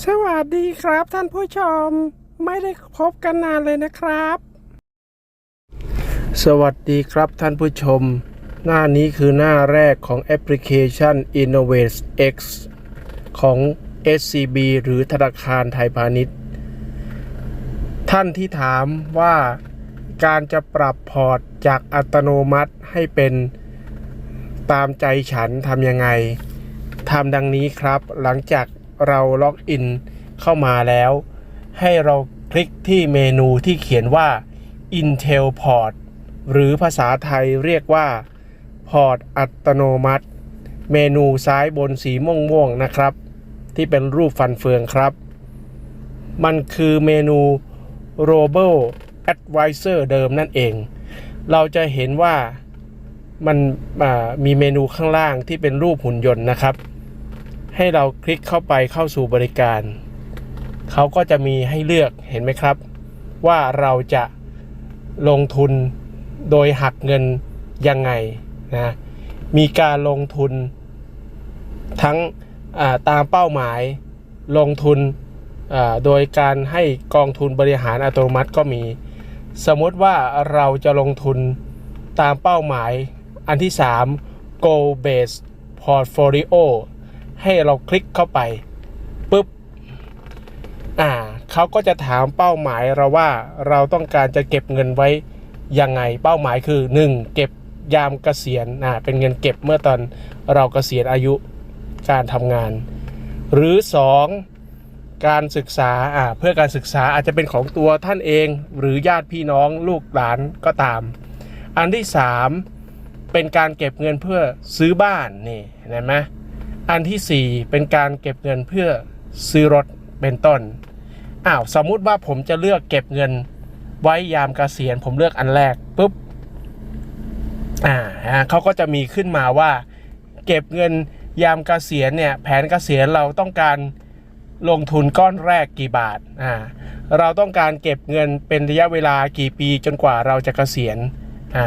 สวัสดีครับท่านผู้ชม ไม่ได้พบกันนานเลยนะครับ สวัสดีครับท่านผู้ชม หน้านี้คือหน้าแรกของแอปพลิเคชัน Innovate X ของ SCB หรือธนาคารไทยพาณิชย์ ท่านที่ถามว่าการจะปรับพอร์ตจากอัตโนมัติให้เป็นตามใจฉันทำยังไงทำดังนี้ครับหลังจาก เราล็อกอินเข้ามาแล้ว ให้เราคลิกที่เมนูที่เขียนว่า Intel Port หรือภาษาไทยเรียกว่าพอร์ตอัตโนมัติ เมนูซ้ายบนสีม่วงๆนะครับ ที่เป็นรูปฟันเฟืองครับ มันคือเมนู Robo Advisor เดิมนั่นเอง เราจะเห็นว่ามันมีเมนูข้างล่างที่เป็นรูปหุ่นยนต์นะครับ ให้เราคลิกเข้าไปเข้าสู่บริการ เขาก็จะมีให้เลือกเห็นไหมครับ ว่าเราจะลงทุนโดยหักเงินยังไงนะมีการลงทุนทั้งาตามเป้าหมายลงทุนโดยการให้กองทุนบริหารอัตโนมัติก็มี สมมติว่าเราจะลงทุนตามเป้าหมายอันที่ 3 goal based portfolio ให้เราคลิกเข้าไปปุ๊บอ่าเขาก็จะถามเป้าหมายเราว่าเราต้องการจะเก็บเงินไว้ยังไงเป้าหมายคือ 1. เก็บยามเกษียณอ่าเป็นเงินเก็บเมื่อตอนเราเกษียณอายุการทำงาน หรือ 2. การศึกษาอ่าเพื่อการศึกษาอาจจะเป็นของตัวท่านเอง หรือญาติพี่น้องลูกหลานก็ตาม อันที่ 3 เป็นการเก็บเงินเพื่อซื้อบ้านนี่เห็นไหม อันที่ 4 เป็นการเก็บเงินเพื่อซื้อรถเป็นต้นอ้าวสมมุติว่าผมจะเลือกเก็บเงินไว้ยามเกษียณผมเลือกอันแรกปุ๊บอ่าฮะเขาก็จะมีขึ้นมาว่า เก็บเงินยามเกษียณเนี่ยแผนเกษียณเราต้องการลงทุนก้อนแรกกี่บาทอ่าเราต้องการเก็บเงินเป็นระยะเวลากี่ปีจนกว่าเราจะเกษียณอ่า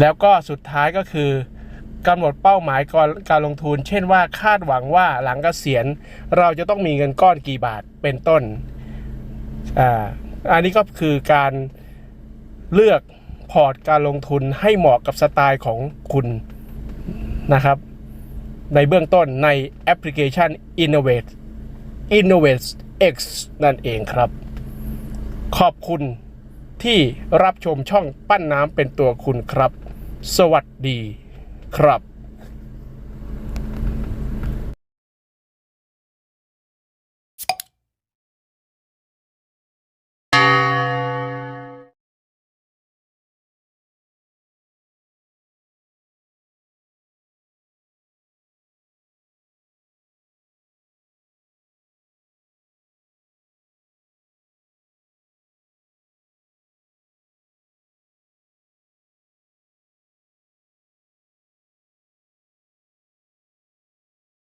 แล้วก็สุดท้ายก็คือ กำหนดเป้าหมายก่อนการลงทุน เช่นว่าคาดหวังว่าหลังเกษียณเราจะต้องมีเงินก้อนกี่บาทเป็นต้นอ่าอันนี้ก็คือการเลือกพอร์ตการลงทุนให้เหมาะกับสไตล์ของคุณนะครับ ในเบื้องต้นในแอปพลิเคชัน Innovate Innovate X นั่นเองครับ ขอบคุณที่รับชมช่องปั้นน้ำเป็นตัวคุณครับ สวัสดี ครับ